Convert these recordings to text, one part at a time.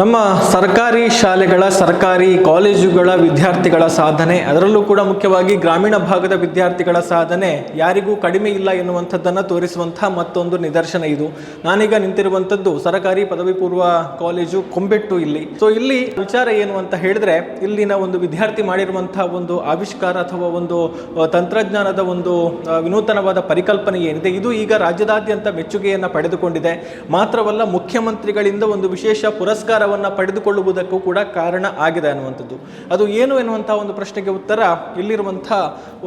ನಮ್ಮ ಸರ್ಕಾರಿ ಶಾಲೆಗಳ, ಸರ್ಕಾರಿ ಕಾಲೇಜುಗಳ ವಿದ್ಯಾರ್ಥಿಗಳ ಸಾಧನೆ, ಅದರಲ್ಲೂ ಕೂಡ ಮುಖ್ಯವಾಗಿ ಗ್ರಾಮೀಣ ಭಾಗದ ವಿದ್ಯಾರ್ಥಿಗಳ ಸಾಧನೆ ಯಾರಿಗೂ ಕಡಿಮೆ ಇಲ್ಲ ಎನ್ನುವಂಥದ್ದನ್ನು ತೋರಿಸುವಂತಹ ಮತ್ತೊಂದು ನಿದರ್ಶನ ಇದು. ನಾನೀಗ ನಿಂತಿರುವಂಥದ್ದು ಸರ್ಕಾರಿ ಪದವಿ ಪೂರ್ವ ಕಾಲೇಜು ಕೊಂಬೆಟ್ಟು ಇಲ್ಲಿ. ಸೊ ಇಲ್ಲಿ ವಿಚಾರ ಏನು ಅಂತ ಹೇಳಿದ್ರೆ, ಇಲ್ಲಿನ ಒಂದು ವಿದ್ಯಾರ್ಥಿ ಮಾಡಿರುವಂತಹ ಒಂದು ಆವಿಷ್ಕಾರ ಅಥವಾ ಒಂದು ತಂತ್ರಜ್ಞಾನದ ಒಂದು ವಿನೂತನವಾದ ಪರಿಕಲ್ಪನೆ ಏನಿದೆ, ಇದು ಈಗ ರಾಜ್ಯದಾದ್ಯಂತ ಮೆಚ್ಚುಗೆಯನ್ನು ಪಡೆದುಕೊಂಡಿದೆ. ಮಾತ್ರವಲ್ಲ ಮುಖ್ಯಮಂತ್ರಿಗಳಿಂದ ಒಂದು ವಿಶೇಷ ಪುರಸ್ಕಾರವನ್ನು ಪಡೆದುಕೊಳ್ಳುವುದಕ್ಕೂ ಕೂಡ ಕಾರಣ ಆಗಿದೆ ಅನ್ನುವಂಥದ್ದು. ಅದು ಏನು ಎನ್ನುವಂಥ ಒಂದು ಪ್ರಶ್ನೆಗೆ ಉತ್ತರ? ಇಲ್ಲಿರುವಂಥ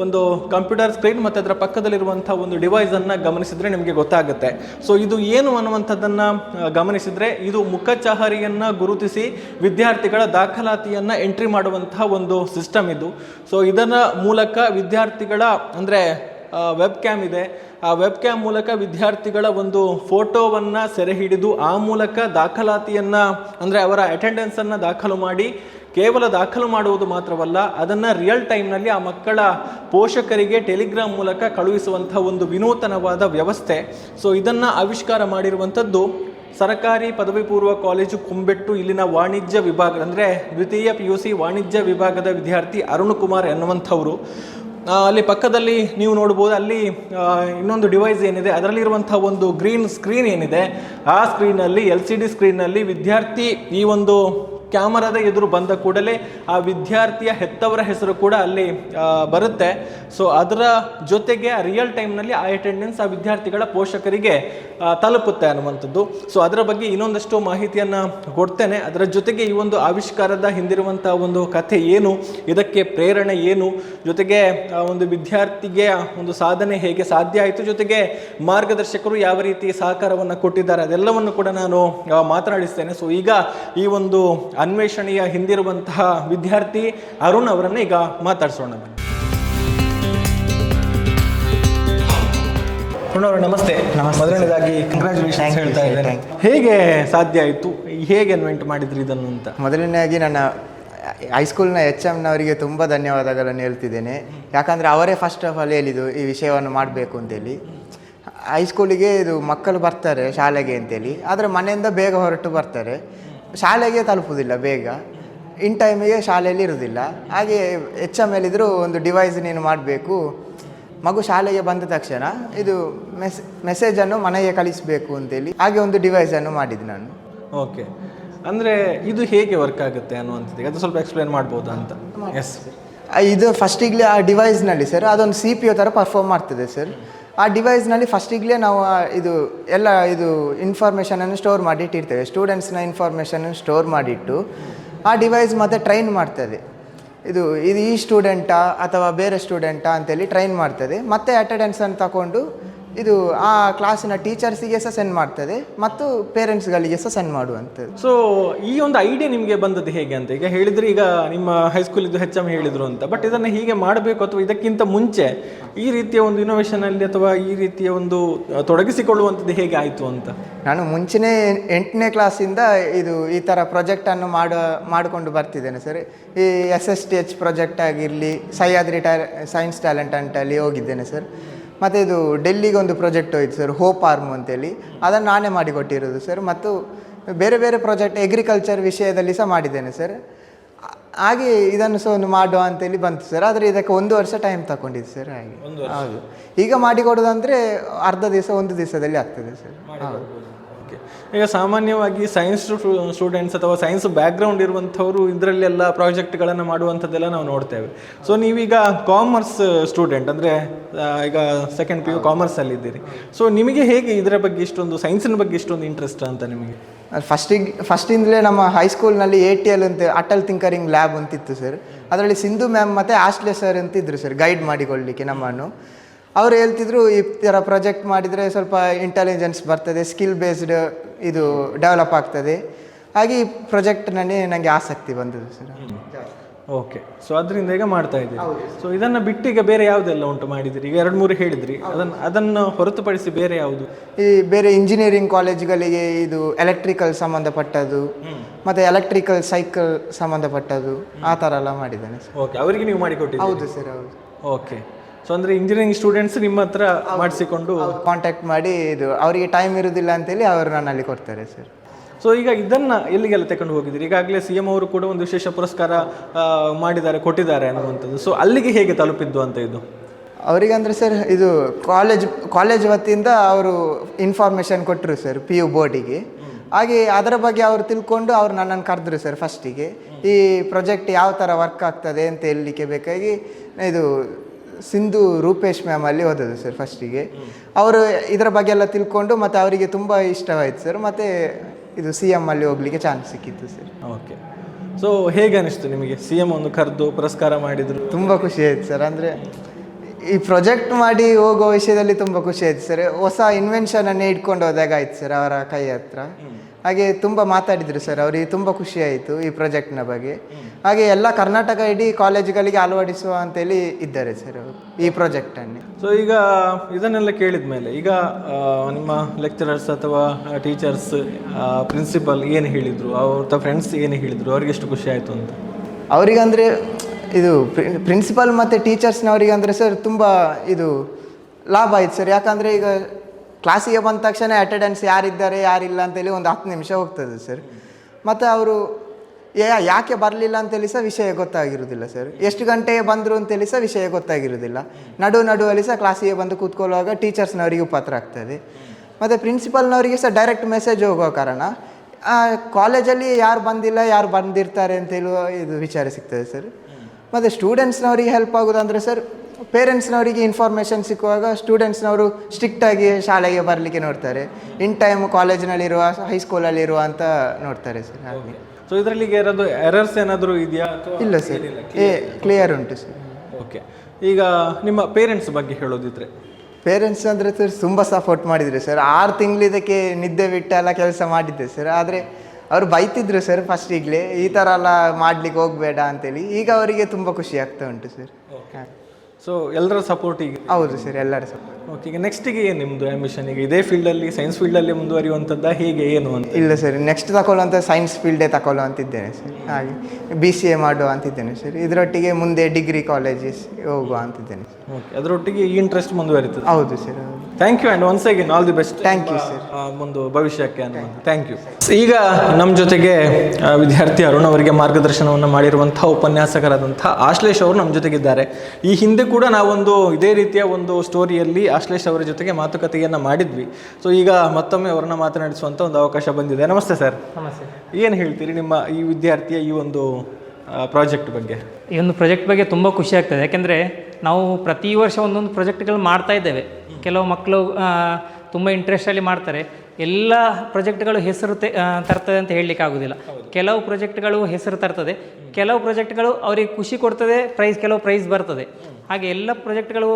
ಒಂದು ಕಂಪ್ಯೂಟರ್ ಸ್ಕ್ರೀನ್ ಮತ್ತು ಅದರ ಪಕ್ಕದಲ್ಲಿರುವಂಥ ಒಂದು ಡಿವೈಸನ್ನು ಗಮನಿಸಿದರೆ ನಿಮಗೆ ಗೊತ್ತಾಗುತ್ತೆ. ಸೊ ಇದು ಏನು ಅನ್ನುವಂಥದ್ದನ್ನು ಗಮನಿಸಿದರೆ ಗಮನಿಸಿದ್ರೆ ಇದು ಮುಖಚಹರಿಯನ್ನು ಗುರುತಿಸಿ ವಿದ್ಯಾರ್ಥಿಗಳ ದಾಖಲಾತಿಯನ್ನು ಎಂಟ್ರಿ ಮಾಡುವಂಥ ಒಂದು ಸಿಸ್ಟಮ್ ಇದು. ಸೊ ಇದರ ಮೂಲಕ ವಿದ್ಯಾರ್ಥಿಗಳ, ಅಂದ್ರೆ ವೆಬ್ ಕ್ಯಾಮ್ ಇದೆ. ಆ ವೆಬ್ ಕ್ಯಾಮ್ ಮೂಲಕ ವಿದ್ಯಾರ್ಥಿಗಳ ಒಂದು ಫೋಟೋವನ್ನು ಸೆರೆ ಹಿಡಿದು ಆ ಮೂಲಕ ದಾಖಲಾತಿಯನ್ನು, ಅಂದರೆ ಅವರ ಅಟೆಂಡೆನ್ಸನ್ನು ದಾಖಲು ಮಾಡಿ, ಕೇವಲ ದಾಖಲು ಮಾಡುವುದು ಮಾತ್ರವಲ್ಲ, ಅದನ್ನು ರಿಯಲ್ ಟೈಮ್ನಲ್ಲಿ ಆ ಮಕ್ಕಳ ಪೋಷಕರಿಗೆ ಟೆಲಿಗ್ರಾಮ್ ಮೂಲಕ ಕಳುಹಿಸುವಂಥ ಒಂದು ವಿನೂತನವಾದ ವ್ಯವಸ್ಥೆ. ಸೊ ಇದನ್ನು ಆವಿಷ್ಕಾರ ಮಾಡಿರುವಂಥದ್ದು ಸರ್ಕಾರಿ ಪದವಿ ಪೂರ್ವ ಕಾಲೇಜು ಕುಂಬೆಟ್ಟು ಇಲ್ಲಿನ ವಾಣಿಜ್ಯ ವಿಭಾಗ, ಅಂದರೆ ದ್ವಿತೀಯ ಪಿ ಯು ಸಿ ವಾಣಿಜ್ಯ ವಿಭಾಗದ ವಿದ್ಯಾರ್ಥಿ ಅರುಣ್ ಕುಮಾರ್ ಎನ್ನುವಂಥವರು. ಅಲ್ಲಿ ಪಕ್ಕದಲ್ಲಿ ನೀವು ನೋಡ್ಬೋದು ಅಲ್ಲಿ ಇನ್ನೊಂದು ಡಿವೈಸ್ ಏನಿದೆ, ಅದರಲ್ಲಿರುವಂಥ ಒಂದು ಗ್ರೀನ್ ಸ್ಕ್ರೀನ್ ಏನಿದೆ, ಆ ಸ್ಕ್ರೀನಲ್ಲಿ ಎಲ್ ಸಿ ಡಿ ಸ್ಕ್ರೀನಲ್ಲಿ ವಿದ್ಯಾರ್ಥಿ ಈ ಒಂದು ಕ್ಯಾಮರಾದ ಎದುರು ಬಂದ ಕೂಡಲೇ ಆ ವಿದ್ಯಾರ್ಥಿಯ ಹೆತ್ತವರ ಹೆಸರು ಕೂಡ ಅಲ್ಲಿ ಬರುತ್ತೆ. ಸೊ ಅದರ ಜೊತೆಗೆ ಆ ರಿಯಲ್ ಟೈಮ್ನಲ್ಲಿ ಆ ಅಟೆಂಡೆನ್ಸ್ ಆ ವಿದ್ಯಾರ್ಥಿಗಳ ಪೋಷಕರಿಗೆ ತಲುಪುತ್ತೆ ಅನ್ನುವಂಥದ್ದು. ಸೊ ಅದರ ಬಗ್ಗೆ ಇನ್ನೊಂದಷ್ಟು ಮಾಹಿತಿಯನ್ನು ಕೊಡ್ತೇನೆ. ಅದರ ಜೊತೆಗೆ ಈ ಒಂದು ಆವಿಷ್ಕಾರದ ಹಿಂದಿರುವಂಥ ಒಂದು ಕಥೆ ಏನು, ಇದಕ್ಕೆ ಪ್ರೇರಣೆ ಏನು, ಜೊತೆಗೆ ಒಂದು ವಿದ್ಯಾರ್ಥಿಗೆ ಒಂದು ಸಾಧನೆ ಹೇಗೆ ಸಾಧ್ಯ ಆಯಿತು, ಜೊತೆಗೆ ಮಾರ್ಗದರ್ಶಕರು ಯಾವ ರೀತಿ ಸಹಕಾರವನ್ನು ಕೊಟ್ಟಿದ್ದಾರೆ, ಅದೆಲ್ಲವನ್ನು ಕೂಡ ನಾನು ಮಾತನಾಡಿಸ್ತೇನೆ. ಸೊ ಈಗ ಈ ಒಂದು ಅನ್ವೇಷಣೆಯ ಹಿಂದಿರುವಂತಹ ವಿದ್ಯಾರ್ಥಿ ಅರುಣ್ ಅವರನ್ನು ಈಗ ಮಾತಾಡಿಸೋಣ. ಅವರೇ ನಮಸ್ತೆ. ಮೊದಲನೇದಾಗಿ ಕಂಗ್ರ್ಯಾಚುಲೇಷನ್ Thank ಹೇಳ್ತಾ ಇದ್ದಾರೆ ಇದ್ದೇನೆ. ಹೇಗೆ ಸಾಧ್ಯ ಆಯಿತು? ಹೇಗೆ ಇನ್ವೆಂಟ್ ಮಾಡಿದ್ರಿ ಇದನ್ನು ಅಂತ? ಮೊದಲನೇದಾಗಿ ನನ್ನ ಹೈಸ್ಕೂಲ್ನ ಎಚ್ ಎಮ್ನವರಿಗೆ ತುಂಬ ಧನ್ಯವಾದಗಳನ್ನು ಹೇಳ್ತಿದ್ದೇನೆ. ಯಾಕಂದರೆ ಅವರೇ ಫಸ್ಟ್ ಆಫ್ ಆಲ್ ಹೇಳಿದ್ದು ಈ ವಿಷಯವನ್ನು ಮಾಡಬೇಕು ಅಂತೇಳಿ. ಹೈಸ್ಕೂಲಿಗೆ ಇದು ಮಕ್ಕಳು ಬರ್ತಾರೆ ಶಾಲೆಗೆ ಅಂತೇಳಿ. ಆದರೆ ಮನೆಯಿಂದ ಬೇಗ ಹೊರಟು ಬರ್ತಾರೆ. ಶಾಲೆಗೆ ತಲುಪುವುದಿಲ್ಲ ಬೇಗ. ಇನ್ ಟೈಮಿಗೆ ಶಾಲೆಯಲ್ಲಿ ಇರುವುದಿಲ್ಲ. ಹಾಗೆ ಎಚ್ ಎಂ ಹೇಳಿದ್ರು ಒಂದು ಡಿವೈಸ್ ನೀನು ಮಾಡಬೇಕು. ಮಗು ಶಾಲೆಗೆ ಬಂದ ತಕ್ಷಣ ಇದು ಮೆಸ್ ಮೆಸೇಜನ್ನು ಮನೆಗೆ ಕಳಿಸಬೇಕು ಅಂತೇಳಿ ಹಾಗೆ ಒಂದು ಡಿವೈಸನ್ನು ಮಾಡಿದ್ದು ನಾನು. ಓಕೆ ಅಂದರೆ ಇದು ಹೇಗೆ ವರ್ಕ್ ಆಗುತ್ತೆ ಅನ್ನುವಂಥದ್ದು ಅದು ಸ್ವಲ್ಪ ಎಕ್ಸ್ಪ್ಲೇನ್ ಮಾಡ್ಬೋದು ಅಂತ? ಎಸ್ ಇದು ಫಸ್ಟಿಗ್ಲಿ ಆ ಡಿವೈಸ್ನಲ್ಲಿ ಸರ್ ಅದೊಂದು ಸಿ ಪಿ ಯು ಥರ ಪರ್ಫಾರ್ಮ್ ಮಾಡ್ತದೆ ಸರ್ ಆ ಡಿವೈಸ್ನಲ್ಲಿ ಫಸ್ಟಿಗಲೇ ನಾವು ಇದು, ಎಲ್ಲ ಇದು ಇನ್ಫಾರ್ಮೇಷನನ್ನು ಸ್ಟೋರ್ ಮಾಡಿ ಇಟ್ಟಿರ್ತೇವೆ ಸ್ಟೂಡೆಂಟ್ಸ್ನ ಇನ್ಫಾರ್ಮೇಷನನ್ನು ಸ್ಟೋರ್ ಮಾಡಿಟ್ಟು, ಆ ಡಿವೈಸ್ ಮತ್ತೆ ಟ್ರೈನ್ ಮಾಡ್ತದೆ. ಇದು ಇದು ಈ ಸ್ಟೂಡೆಂಟಾ ಅಥವಾ ಬೇರೆ ಸ್ಟೂಡೆಂಟಾ ಅಂತೇಳಿ ಟ್ರೈನ್ ಮಾಡ್ತದೆ. ಮತ್ತೆ ಅಟೆಂಡೆನ್ಸನ್ನು ತಗೊಂಡು ಇದು ಆ ಕ್ಲಾಸಿನ ಟೀಚರ್ಸಿಗೆ ಸಹ ಸೆಂಡ್ ಮಾಡ್ತದೆ ಮತ್ತು ಪೇರೆಂಟ್ಸ್ಗಳಿಗೆ ಸಹ ಸೆಂಡ್ ಮಾಡುವಂಥದ್ದು. ಸೊ ಈ ಒಂದು ಐಡಿಯಾ ನಿಮಗೆ ಬಂದದ್ದು ಹೇಗೆ ಅಂತ? ಈಗ ಹೇಳಿದ್ರೆ ಈಗ ನಿಮ್ಮ ಹೈಸ್ಕೂಲ್ ಇದು ಹೆಚ್ಚಮ್ಮ ಹೇಳಿದ್ರು ಅಂತ. ಬಟ್ ಇದನ್ನು ಹೀಗೆ ಮಾಡಬೇಕು ಅಥವಾ ಇದಕ್ಕಿಂತ ಮುಂಚೆ ಈ ರೀತಿಯ ಒಂದು innovation ಅಲ್ಲಿ ಅಥವಾ ಈ ರೀತಿಯ ಒಂದು ತೊಡಗಿಸಿಕೊಳ್ಳುವಂಥದ್ದು ಹೇಗೆ ಆಯಿತು ಅಂತ? ನಾನು ಮುಂಚೆನೇ ಎಂಟನೇ ಕ್ಲಾಸಿಂದ ಇದು ಈ ಥರ ಪ್ರಾಜೆಕ್ಟನ್ನು ಮಾಡೋ ಮಾಡಿಕೊಂಡು ಬರ್ತಿದ್ದೇನೆ ಸರ್. ಈ S S T H project ಆಗಿರಲಿ ಸಹ್ಯಾದ್ರಿ ಟ್ಯಾ ಸೈನ್ಸ್ ಟ್ಯಾಲೆಂಟ್ ಅಂತಲ್ಲಿ ಹೋಗಿದ್ದೇನೆ ಸರ್. ಮತ್ತು ಇದು ಡೆಲ್ಲಿಗೆ ಒಂದು ಪ್ರಾಜೆಕ್ಟ್ ಹೋಯ್ತು ಸರ್ ಹೋಪ್ ಆರ್ಮ್ ಅಂತೇಳಿ. ಅದನ್ನು ನಾನೇ ಮಾಡಿಕೊಟ್ಟಿರೋದು ಸರ್ ಮತ್ತು ಬೇರೆ ಬೇರೆ ಪ್ರಾಜೆಕ್ಟ್ ಎಗ್ರಿಕಲ್ಚರ್ ವಿಷಯದಲ್ಲಿ ಸಹ ಮಾಡಿದ್ದೇನೆ ಸರ್ ಹಾಗೆ ಇದನ್ನು ಸಹ ಒಂದು ಮಾಡುವ ಅಂತೇಳಿ ಬಂತು ಸರ್ ಆದರೆ ಇದಕ್ಕೆ ಒಂದು ವರ್ಷ ಟೈಮ್ ತಗೊಂಡಿದ್ದು ಸರ್ ಹಾಗೆ. ಹೌದು. ಈಗ ಮಾಡಿಕೊಡೋದಂದರೆ ಅರ್ಧ ದಿವಸ ಒಂದು ದಿವಸದಲ್ಲಿ ಆಗ್ತದೆ ಸರ್ ಹೌದು. ಈಗ ಸಾಮಾನ್ಯವಾಗಿ ಸೈನ್ಸ್ ಸ್ಟೂಡೆಂಟ್ಸ್ ಅಥವಾ ಸೈನ್ಸ್ ಬ್ಯಾಕ್ಗ್ರೌಂಡ್ ಇರುವಂಥವ್ರು ಇದರಲ್ಲೆಲ್ಲ ಪ್ರಾಜೆಕ್ಟ್ಗಳನ್ನು ಮಾಡುವಂಥದ್ದೆಲ್ಲ ನಾವು ನೋಡ್ತೇವೆ. ಸೊ ನೀವೀಗ ಕಾಮರ್ಸ್ ಸ್ಟೂಡೆಂಟ್ ಅಂದರೆ ಈಗ ಸೆಕೆಂಡ್ ಪಿ ಯು ಕಾಮರ್ಸಲ್ಲಿದ್ದೀರಿ ಸೊ ನಿಮಗೆ ಹೇಗೆ ಇದರ ಬಗ್ಗೆ ಇಷ್ಟೊಂದು ಸೈನ್ಸಿನ ಬಗ್ಗೆ ಇಷ್ಟೊಂದು ಇಂಟ್ರೆಸ್ಟ್ ಅಂತ ನಿಮಗೆ? ಫಸ್ಟಿಗೆ ಫಸ್ಟಿಂದಲೇ ನಮ್ಮ ಹೈಸ್ಕೂಲ್ನಲ್ಲಿ ಎ ಟಿ ಎಲ್ ಅಂತ ಅಟಲ್ ಥಿಂಕರಿಂಗ್ ಲ್ಯಾಬ್ ಅಂತಿತ್ತು ಸರ್ ಅದರಲ್ಲಿ ಸಿಂಧು ಮ್ಯಾಮ್ ಮತ್ತು ಆಶ್ಲೆ ಸರ್ ಅಂತಿದ್ರು ಸರ್ ಗೈಡ್ ಮಾಡಿಕೊಳ್ಳಲಿಕ್ಕೆ ನಮ್ಮನ್ನು. ಅವರು ಹೇಳ್ತಿದ್ರು ಈ ಥರ ಪ್ರಾಜೆಕ್ಟ್ ಮಾಡಿದರೆ ಸ್ವಲ್ಪ ಇಂಟೆಲಿಜೆನ್ಸ್ ಬರ್ತದೆ ಸ್ಕಿಲ್ ಬೇಸ್ಡ್ ಇದು ಡೆವಲಪ್ ಆಗ್ತದೆ. ಹಾಗೆ ಈ ಪ್ರಾಜೆಕ್ಟ್ನಲ್ಲಿ ನನಗೆ ಆಸಕ್ತಿ ಬಂದಿದೆ ಸರ್. ಓಕೆ ಸೊ ಅದರಿಂದ ಈಗ ಮಾಡ್ತಾ ಇದ್ದೀವಿ ಸೊ ಇದನ್ನು ಬಿಟ್ಟು ಈಗ ಬೇರೆ ಯಾವುದೆಲ್ಲ ಉಂಟು ಮಾಡಿದಿರಿ ಈಗ ಎರಡು ಮೂರು ಹೇಳಿದ್ರಿ ಅದನ್ನು ಅದನ್ನು ಹೊರತುಪಡಿಸಿ ಬೇರೆ ಯಾವುದು? ಈ ಬೇರೆ ಇಂಜಿನಿಯರಿಂಗ್ ಕಾಲೇಜ್ಗಳಿಗೆ ಇದು ಎಲೆಕ್ಟ್ರಿಕಲ್ ಸಂಬಂಧಪಟ್ಟದ್ದು ಮತ್ತು ಎಲೆಕ್ಟ್ರಿಕಲ್ ಸೈಕಲ್ ಸಂಬಂಧಪಟ್ಟದ್ದು ಆ ಥರ ಎಲ್ಲ ಮಾಡಿದ್ದೇನೆ ಸರ್. ಓಕೆ ಅವರಿಗೆ ನೀವು ಮಾಡಿಕೊಟ್ಟಿದ್ದೀರಿ? ಹೌದು ಸರ್ ಹೌದು. ಓಕೆ ಸೊ ಅಂದರೆ ಇಂಜಿನಿಯರಿಂಗ್ ಸ್ಟೂಡೆಂಟ್ಸ್ ನಿಮ್ಮ ಹತ್ರ ಮಾಡಿಸಿಕೊಂಡು ಕಾಂಟ್ಯಾಕ್ಟ್ ಮಾಡಿ ಇದು ಅವರಿಗೆ ಟೈಮ್ ಇರುವುದಿಲ್ಲ ಅಂತೇಳಿ ಅವರು ನನ್ನಲ್ಲಿ ಕೊಡ್ತಾರೆ ಸರ್ ಸೊ ಈಗ ಇದನ್ನ ಎಲ್ಲಿಗೆಲ್ಲ ತಗೊಂಡು ಹೋಗಿದ್ದೀರಿ? ಈಗಾಗಲೇ ಸಿ ಎಂ ಅವರು ಕೂಡ ಒಂದು ವಿಶೇಷ ಪುರಸ್ಕಾರ ಮಾಡಿದ್ದಾರೆ ಕೊಟ್ಟಿದ್ದಾರೆ ಅನ್ನುವಂಥದ್ದು. ಸೊ ಅಲ್ಲಿಗೆ ಹೇಗೆ ತಲುಪಿದ್ದು ಅಂತ ಇದು? ಅವರಿಗಂದ್ರೆ ಸರ್ ಇದು ಕಾಲೇಜ್ ಕಾಲೇಜ್ ವತಿಯಿಂದ ಅವರು ಇನ್ಫಾರ್ಮೇಷನ್ ಕೊಟ್ಟರು ಸರ್ ಪಿ ಯು ಬೋರ್ಡಿಗೆ ಹಾಗೆ ಅದರ ಬಗ್ಗೆ ಅವರು ತಿಳ್ಕೊಂಡು ಅವ್ರು ನನ್ನನ್ನು ಕರೆದ್ರು ಸರ್ ಫಸ್ಟಿಗೆ ಈ ಪ್ರಾಜೆಕ್ಟ್ ಯಾವ ಥರ ವರ್ಕ್ ಆಗ್ತದೆ ಅಂತ ಹೇಳಲಿಕ್ಕೆ ಬೇಕಾಗಿ ಇದು ಸಿಂಧು ರೂಪೇಶ್ ಮ್ಯಾಮ್ ಅಲ್ಲಿ ಓದೋದು ಸರ್ ಫಸ್ಟಿಗೆ ಅವರು ಇದರ ಬಗ್ಗೆ ಎಲ್ಲ ತಿಳ್ಕೊಂಡು ಮತ್ತು ಅವರಿಗೆ ತುಂಬ ಇಷ್ಟವಾಯಿತು ಸರ್ ಮತ್ತು ಇದು ಸಿ ಎಂ ಅಲ್ಲಿ ಹೋಗ್ಲಿಕ್ಕೆ ಚಾನ್ಸ್ ಸಿಕ್ಕಿತ್ತು ಸರ್ ಓಕೆ ಸೊ ಹೇಗೆ ಅನಿಸ್ತು ನಿಮಗೆ? ಸಿ ಎಂ ಒಂದು ಕರೆದು ಪುರಸ್ಕಾರ ಮಾಡಿದ್ರು. ತುಂಬ ಖುಷಿ ಆಯ್ತು ಸರ್ ಅಂದರೆ ಈ ಪ್ರೊಜೆಕ್ಟ್ ಮಾಡಿ ಹೋಗೋ ವಿಷಯದಲ್ಲಿ ತುಂಬ ಖುಷಿ ಆಯ್ತು ಸರ್ ಹೊಸ ಇನ್ವೆನ್ಷನ್ ಅನ್ನೇ ಇಟ್ಕೊಂಡು ಹೋದಾಗ ಆಯ್ತು ಸರ್ ಅವರ ಕೈ ಹತ್ರ. ಹಾಗೆ ತುಂಬ ಮಾತಾಡಿದರು ಸರ್ ಅವರಿಗೆ ತುಂಬ ಖುಷಿಯಾಯಿತು ಈ ಪ್ರಾಜೆಕ್ಟ್ನ ಬಗ್ಗೆ. ಹಾಗೆ ಎಲ್ಲ ಕರ್ನಾಟಕ ಇಡೀ ಕಾಲೇಜುಗಳಿಗೆ ಅಳವಡಿಸುವ ಅಂತೇಳಿ ಇದ್ದಾರೆ ಸರ್ ಅವರು ಈ ಪ್ರಾಜೆಕ್ಟನ್ನು ಸೊ ಈಗ ಇದನ್ನೆಲ್ಲ ಕೇಳಿದ ಮೇಲೆ ಈಗ ನಿಮ್ಮ ಲೆಕ್ಚರರ್ಸ್ ಅಥವಾ ಟೀಚರ್ಸ್ ಪ್ರಿನ್ಸಿಪಲ್ ಏನು ಹೇಳಿದರು? ಅವ್ರ ಫ್ರೆಂಡ್ಸ್ ಏನು ಹೇಳಿದರು? ಅವ್ರಿಗೆ ಎಷ್ಟು ಖುಷಿ ಆಯಿತು ಅಂತ? ಅವರಿಗಂದರೆ ಇದು ಪ್ರಿನ್ಸಿಪಲ್ ಮತ್ತು ಟೀಚರ್ಸ್ನವರಿಗೆ ಅಂದರೆ ಸರ್ ತುಂಬ ಇದು ಲಾಭ ಆಯ್ತು ಸರ್ ಯಾಕಂದರೆ ಈಗ ಕ್ಲಾಸಿಗೆ ಬಂದ ತಕ್ಷಣ ಅಟೆಂಡೆನ್ಸ್ ಯಾರಿದ್ದಾರೆ, ಯಾರಿಲ್ಲ ಅಂತೇಳಿ ಒಂದು ಹತ್ತು ನಿಮಿಷ ಹೋಗ್ತದೆ ಸರ್ ಮತ್ತು ಅವರು ಯಾಕೆ ಬರಲಿಲ್ಲ ಅಂತೇಳಿ ಸಹ ವಿಷಯ ಗೊತ್ತಾಗಿರೋದಿಲ್ಲ ಸರ್ ಎಷ್ಟು ಗಂಟೆಗೆ ಬಂದರು ಅಂತೇಳಿ ಸಹ ವಿಷಯ ಗೊತ್ತಾಗಿರೋದಿಲ್ಲ. ನಡು ನಡುವಲ್ಲಿ ಸಹ ಕ್ಲಾಸಿಗೆ ಬಂದು ಕೂತ್ಕೊಳ್ಳುವಾಗ ಟೀಚರ್ಸ್ನವರಿಗೂ ಪತ್ರ ಆಗ್ತದೆ. ಮತ್ತು ಪ್ರಿನ್ಸಿಪಲ್ನವರಿಗೆ ಸಹ ಡೈರೆಕ್ಟ್ ಮೆಸೇಜ್ ಹೋಗೋ ಕಾರಣ ಕಾಲೇಜಲ್ಲಿ ಯಾರು ಬಂದಿಲ್ಲ, ಯಾರು ಬಂದಿರ್ತಾರೆ ಅಂತೇಳುವ ಇದು ವಿಚಾರ ಸಿಗ್ತದೆ ಸರ್ ಮತ್ತು ಸ್ಟೂಡೆಂಟ್ಸ್ನವರಿಗೆ ಹೆಲ್ಪ್ ಆಗೋದಂದರೆ ಸರ್ ಪೇರೆಂಟ್ಸ್ನವರಿಗೆ ಇನ್ಫಾರ್ಮೇಷನ್ ಸಿಕ್ಕುವಾಗ ಸ್ಟೂಡೆಂಟ್ಸ್ನವರು ಸ್ಟ್ರಿಕ್ಟಾಗಿ ಶಾಲೆಗೆ ಬರಲಿಕ್ಕೆ ನೋಡ್ತಾರೆ. ಇನ್ ಟೈಮ್ ಕಾಲೇಜಿನಲ್ಲಿರುವ ಹೈಸ್ಕೂಲಲ್ಲಿರುವ ಅಂತ ನೋಡ್ತಾರೆ ಸರ್ ಹಾಗೆ. ಸೊ ಇದರಲ್ಲಿ ಏನಾದರೂ ಎರರ್ಸ್ ಏನಾದರೂ ಇದೆಯಾ ಇಲ್ಲ ಸರ್ ಏ ಕ್ಲಿಯರ್ ಉಂಟು ಸರ್ ಓಕೆ ಈಗ ನಿಮ್ಮ ಪೇರೆಂಟ್ಸ್ ಬಗ್ಗೆ ಹೇಳೋದಿದ್ರೆ? ಪೇರೆಂಟ್ಸ್ ಅಂದರೆ ಸರ್ ತುಂಬ ಸಪೋರ್ಟ್ ಮಾಡಿದ್ರು ಸರ್ ಆರು ತಿಂಗಳು ಇದಕ್ಕೆ ನಿದ್ದೆ ಬಿಟ್ಟೆಲ್ಲ ಕೆಲಸ ಮಾಡಿದ್ದೆ ಸರ್ ಆದರೆ ಅವರು ಬೈತಿದ್ರು ಸರ್ ಫಸ್ಟ್ ಈಗಲೇ ಈ ಥರ ಎಲ್ಲ ಮಾಡ್ಲಿಕ್ಕೆ ಹೋಗಬೇಡ ಅಂತೇಳಿ. ಈಗ ಅವರಿಗೆ ತುಂಬ ಖುಷಿ ಆಗ್ತಾ ಉಂಟು ಸರ್ ಸೊ ಎಲ್ಲರ ಸಪೋರ್ಟ್ ಈಗ? ಹೌದು ಸರ್ ಎಲ್ಲರ ಸಪೋರ್ಟ್ ಓಕೆ ಈಗ ನೆಕ್ಸ್ಟಿಗೆ ಏನು ನಿಮ್ಮದು ಆ್ಯಂಬಿಷನ್ ಈಗ ಇದೇ ಫೀಲ್ಡಲ್ಲಿ ಸೈನ್ಸ್ ಫೀಲ್ಡಲ್ಲಿ ಮುಂದುವರಿಯುವಂಥದ್ದು ಹೇಗೆ ಏನು ಅಂತ? ಇಲ್ಲ ಸರ್ ನೆಕ್ಸ್ಟ್ ತಗೊಳ್ಳುವಂಥ ಸೈನ್ಸ್ ಫೀಲ್ಡೇ ತಗೊಳ್ಳೋ ಅಂತಿದ್ದೇನೆ ಸರ್ ಹಾಗೆ ಬಿ ಸಿ ಎ ಮಾಡುವ ಅಂತಿದ್ದೇನೆ ಸರ್ ಇದರೊಟ್ಟಿಗೆ ಮುಂದೆ ಡಿಗ್ರಿ ಕಾಲೇಜಸ್ ಹೋಗುವ ಅಂತಿದ್ದೇನೆ ಓಕೆ ಅದರೊಟ್ಟಿಗೆ ಈ ಇಂಟ್ರೆಸ್ಟ್ ಮುಂದುವರಿತದೆ. ಹೌದು sir thank you and once again all the best thank you sir ಒಂದು ಭವಿಷ್ಯಕ್ಕೆ ಅಂತ ಥ್ಯಾಂಕ್ ಯು ಈಗ ನಮ್ಮ ಜೊತೆಗೆ ವಿದ್ಯಾರ್ಥಿ ಅರುಣ್ ಅವರಿಗೆ ಮಾರ್ಗದರ್ಶನವನ್ನು ಮಾಡಿರುವಂಥ ಉಪನ್ಯಾಸಕರಾದಂಥ ಆಶ್ಲೇಷ್ ಅವರು ನಮ್ಮ ಜೊತೆಗಿದ್ದಾರೆ. ಈ ಹಿಂದೆ ಕೂಡ ನಾವೊಂದು ಇದೇ ರೀತಿಯ ಒಂದು ಸ್ಟೋರಿಯಲ್ಲಿ ಆಶ್ಲೇಷ್ ಅವರ ಜೊತೆಗೆ ಮಾತುಕತೆಯನ್ನು ಮಾಡಿದ್ವಿ. ಸೊ ಈಗ ಮತ್ತೊಮ್ಮೆ ಅವರನ್ನ ಮಾತನಾಡಿಸುವಂಥ ಒಂದು ಅವಕಾಶ ಬಂದಿದೆ. ನಮಸ್ತೆ ಸರ್. ನಮಸ್ತೆ. ಏನು ಹೇಳ್ತೀರಿ ನಿಮ್ಮ ಈ ವಿದ್ಯಾರ್ಥಿಯ ಈ ಒಂದು ಪ್ರಾಜೆಕ್ಟ್ ಬಗ್ಗೆ? ಈ ಒಂದು ಪ್ರಾಜೆಕ್ಟ್ ಬಗ್ಗೆ ತುಂಬ ಖುಷಿ ಆಗ್ತದೆ. ಯಾಕೆಂದರೆ ನಾವು ಪ್ರತಿ ವರ್ಷ ಒಂದೊಂದು ಪ್ರಾಜೆಕ್ಟ್ಗಳು ಮಾಡ್ತಾ ಇದ್ದೇವೆ. ಕೆಲವು ಮಕ್ಕಳು ತುಂಬ ಇಂಟ್ರೆಸ್ಟಲ್ಲಿ ಮಾಡ್ತಾರೆ. ಎಲ್ಲ ಪ್ರಾಜೆಕ್ಟ್ಗಳು ಹೆಸರು ತರ್ತದೆ ಅಂತ ಹೇಳಲಿಕ್ಕೆ ಆಗೋದಿಲ್ಲ. ಕೆಲವು ಪ್ರಾಜೆಕ್ಟ್ಗಳು ಹೆಸರು ತರ್ತದೆ. ಕೆಲವು ಪ್ರಾಜೆಕ್ಟ್ಗಳು ಅವರಿಗೆ ಖುಷಿ ಕೊಡ್ತದೆ ಪ್ರೈಸ್ ಕೆಲವು ಪ್ರೈಸ್ ಬರ್ತದೆ. ಹಾಗೆ ಎಲ್ಲ ಪ್ರಾಜೆಕ್ಟ್ಗಳು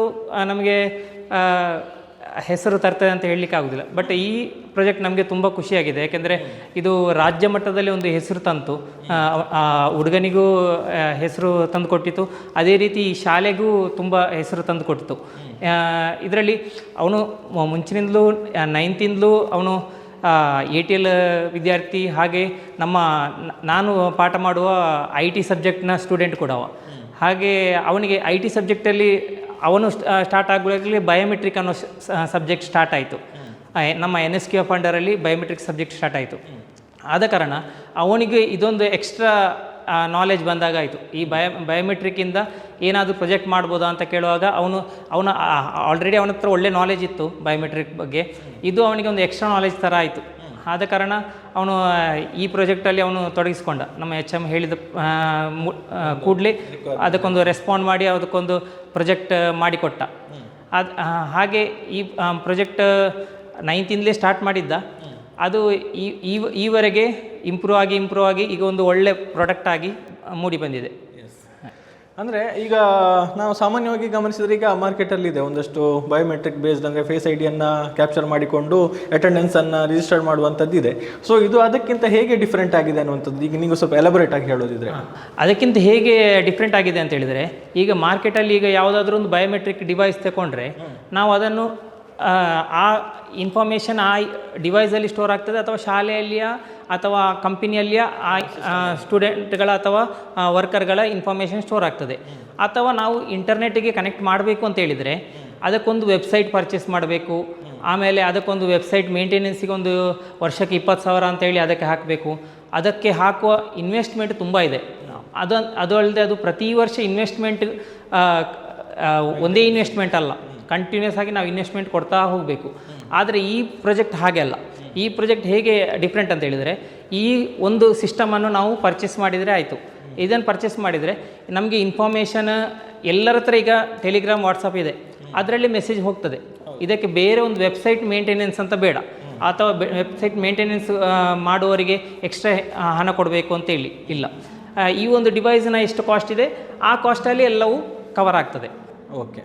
ನಮಗೆ ಹೆಸರು ತರ್ತದೆ ಅಂತ ಹೇಳಲಿಕ್ಕೆ ಆಗೋದಿಲ್ಲ. ಬಟ್ ಈ ಪ್ರಾಜೆಕ್ಟ್ ನಮಗೆ ತುಂಬ ಖುಷಿಯಾಗಿದೆ. ಯಾಕೆಂದರೆ ಇದು ರಾಜ್ಯ ಮಟ್ಟದಲ್ಲಿ ಒಂದು ಹೆಸರು ತಂತು. ಹುಡುಗನಿಗೂ ಹೆಸರು ತಂದು ಕೊಟ್ಟಿತ್ತು ಅದೇ ರೀತಿ ಈ ಶಾಲೆಗೂ ತುಂಬ ಹೆಸರು ತಂದು ಕೊಟ್ಟಿತು ಇದರಲ್ಲಿ ಅವನು ಮುಂಚಿನಿಂದಲೂ ನೈನ್ತಿಂದಲೂ ಅವನು ಎ ಟಿ ಎಲ್ ವಿದ್ಯಾರ್ಥಿ ಹಾಗೆ ನಮ್ಮ ನಾನು ಪಾಠ ಮಾಡುವ ಐ ಟಿ ಸಬ್ಜೆಕ್ಟ್ನ ಸ್ಟೂಡೆಂಟ್ ಕೂಡ ಅವ. ಹಾಗೆ ಅವನಿಗೆ ಐ ಟಿ ಸಬ್ಜೆಕ್ಟಲ್ಲಿ ಅವನು ಸ್ಟಾರ್ಟ್ ಆಗುವಾಗಲೇ ಬಯೋಮೆಟ್ರಿಕ್ ಅನ್ನೋ ಸಬ್ಜೆಕ್ಟ್ ಸ್ಟಾರ್ಟ್ ಆಯಿತು. ನಮ್ಮ ಎನ್ ಎಸ್ ಕ್ಯೂ ಅಂಡರಲ್ಲಿ ಬಯೋಮೆಟ್ರಿಕ್ ಸಬ್ಜೆಕ್ಟ್ ಸ್ಟಾರ್ಟ್ ಆಯಿತು. ಆದ ಕಾರಣ ಅವನಿಗೆ ಇದೊಂದು ಎಕ್ಸ್ಟ್ರಾ ನಾಲೆಜ್ ಬಂದಾಗ ಆಯಿತು. ಈ ಬಯೋ ಬಯೋಮೆಟ್ರಿಕ್ಕಿಂದ ಏನಾದರೂ ಪ್ರೊಜೆಕ್ಟ್ ಮಾಡ್ಬೋದಾ ಅಂತ ಕೇಳುವಾಗ ಅವನು, ಅವನ ಆಲ್ರೆಡಿ ಅವನ ಹತ್ರ ಒಳ್ಳೆ ನಾಲೆಜ್ ಇತ್ತು ಬಯೋಮೆಟ್ರಿಕ್ ಬಗ್ಗೆ. ಇದು ಅವನಿಗೆ ಒಂದು ಎಕ್ಸ್ಟ್ರಾ ನಾಲೆಜ್ ಥರ ಆಯಿತು. ಆದ ಕಾರಣ ಅವನು ಈ ಪ್ರಾಜೆಕ್ಟಲ್ಲಿ ಅವನು ತೊಡಗಿಸ್ಕೊಂಡ. ನಮ್ಮ ಎಚ್ ಎಂ ಹೇಳಿದ ಕೂಡಲೇ ಅದಕ್ಕೊಂದು ರೆಸ್ಪಾಂಡ್ ಮಾಡಿ ಅದಕ್ಕೊಂದು ಪ್ರೊಜೆಕ್ಟ್ ಮಾಡಿಕೊಟ್ಟ. ಅದು ಹಾಗೆ ಈ ಪ್ರಾಜೆಕ್ಟ್ ನೈನ್ತಿಂದಲೇ ಸ್ಟಾರ್ಟ್ ಮಾಡಿದ್ದ. ಅದು ಈ- ಈವರೆಗೆ ಇಂಪ್ರೂವ್ ಆಗಿ ಇಂಪ್ರೂವ್ ಆಗಿ ಈಗ ಒಂದು ಒಳ್ಳೆ ಪ್ರಾಡಕ್ಟ್ ಆಗಿ ಮೂಡಿ ಬಂದಿದೆ. ಅಂದರೆ ಈಗ ನಾವು ಸಾಮಾನ್ಯವಾಗಿ ಗಮನಿಸಿದ್ರೆ ಈಗ ಮಾರ್ಕೆಟಲ್ಲಿ ಇದೆ. ಒಂದಷ್ಟು ಬಯೋಮೆಟ್ರಿಕ್ ಬೇಸ್ಡ್ ಅಂದರೆ ಫೇಸ್ ಐ ಡಿಯನ್ನು ಕ್ಯಾಪ್ಚರ್ ಮಾಡಿಕೊಂಡು ಅಟೆಂಡೆನ್ಸನ್ನು ರಿಜಿಸ್ಟರ್ ಮಾಡುವಂಥದ್ದು ಇದೆ. ಸೊ ಇದು ಅದಕ್ಕಿಂತ ಹೇಗೆ ಡಿಫ್ರೆಂಟ್ ಆಗಿದೆ ಅನ್ನುವಂಥದ್ದು ಈಗ ನೀವು ಸ್ವಲ್ಪ ಎಲಬರೇಟ್ ಆಗಿ ಹೇಳೋದಿದ್ರೆ. ಅದಕ್ಕಿಂತ ಹೇಗೆ ಡಿಫ್ರೆಂಟ್ ಆಗಿದೆ ಅಂತ ಹೇಳಿದರೆ ಈಗ ಮಾರ್ಕೆಟಲ್ಲಿ ಈಗ ಯಾವುದಾದ್ರೂ ಒಂದು ಬಯೋಮೆಟ್ರಿಕ್ ಡಿವೈಸ್ ತಗೊಂಡ್ರೆ ನಾವು ಅದನ್ನು ಆ, ಇನ್ಫಾರ್ಮೇಷನ್ ಆ ಡಿವೈಸಲ್ಲಿ ಸ್ಟೋರ್ ಆಗ್ತದೆ ಅಥವಾ ಶಾಲೆಯಲ್ಲಿಯ ಅಥವಾ ಕಂಪನಿಯಲ್ಲಿಯ ಆ ಸ್ಟೂಡೆಂಟ್ಗಳ ಅಥವಾ ವರ್ಕರ್ಗಳ ಇನ್ಫಾರ್ಮೇಷನ್ ಸ್ಟೋರ್ ಆಗ್ತದೆ. ಅಥವಾ ನಾವು ಇಂಟರ್ನೆಟ್ಗೆ ಕನೆಕ್ಟ್ ಮಾಡಬೇಕು ಅಂತ ಹೇಳಿದರೆ ಅದಕ್ಕೊಂದು ವೆಬ್ಸೈಟ್ ಪರ್ಚೇಸ್ ಮಾಡಬೇಕು. ಆಮೇಲೆ ಅದಕ್ಕೊಂದು ವೆಬ್ಸೈಟ್ ಮೇಂಟೆನೆನ್ಸಿಗೆ ಒಂದು ವರ್ಷಕ್ಕೆ ಇಪ್ಪತ್ತು ಸಾವಿರ ಅಂತೇಳಿ ಅದಕ್ಕೆ ಹಾಕಬೇಕು. ಅದಕ್ಕೆ ಹಾಕುವ ಇನ್ವೆಸ್ಟ್ಮೆಂಟ್ ತುಂಬ ಇದೆ. ಅದು ಅದು ಅಲ್ಲದೆ ಅದು ಪ್ರತಿ ವರ್ಷ ಇನ್ವೆಸ್ಟ್ಮೆಂಟ್ ಒಂದೇ ಇನ್ವೆಸ್ಟ್ಮೆಂಟ್ ಅಲ್ಲ. ಕಂಟಿನ್ಯೂಸ್ ಆಗಿ ನಾವು ಇನ್ವೆಸ್ಟ್ಮೆಂಟ್ ಕೊಡ್ತಾ ಹೋಗಬೇಕು. ಆದರೆ ಈ ಪ್ರಾಜೆಕ್ಟ್ ಹಾಗೆ ಅಲ್ಲ. ಈ ಪ್ರಾಜೆಕ್ಟ್ ಹೇಗೆ ಡಿಫ್ರೆಂಟ್ ಅಂತ ಹೇಳಿದರೆ, ಈ ಒಂದು ಸಿಸ್ಟಮನ್ನು ನಾವು ಪರ್ಚೇಸ್ ಮಾಡಿದರೆ ಆಯಿತು. ಇದನ್ನು ಪರ್ಚೇಸ್ ಮಾಡಿದರೆ ನಮಗೆ ಇನ್ಫಾರ್ಮೇಷನ್ ಎಲ್ಲರ ಹತ್ರ ಈಗ ಟೆಲಿಗ್ರಾಮ್ ವಾಟ್ಸಪ್ ಇದೆ. ಅದರಲ್ಲಿ ಮೆಸೇಜ್ ಹೋಗ್ತದೆ. ಇದಕ್ಕೆ ಬೇರೆ ಒಂದು ವೆಬ್ಸೈಟ್ ಮೇಂಟೆನೆನ್ಸ್ ಅಂತ ಬೇಡ. ಅಥವಾ ವೆಬ್ಸೈಟ್ ಮೇಂಟೆನೆನ್ಸ್ ಮಾಡುವವರಿಗೆ ಎಕ್ಸ್ಟ್ರಾ ಹಣ ಕೊಡಬೇಕು ಅಂತೇಳಿ ಇಲ್ಲ. ಈ ಒಂದು ಡಿವೈಸ್ನ ಎಷ್ಟು ಕಾಸ್ಟ್ ಇದೆ, ಆ ಕಾಸ್ಟಲ್ಲಿ ಎಲ್ಲವೂ ಕವರ್ ಆಗ್ತದೆ. ಓಕೆ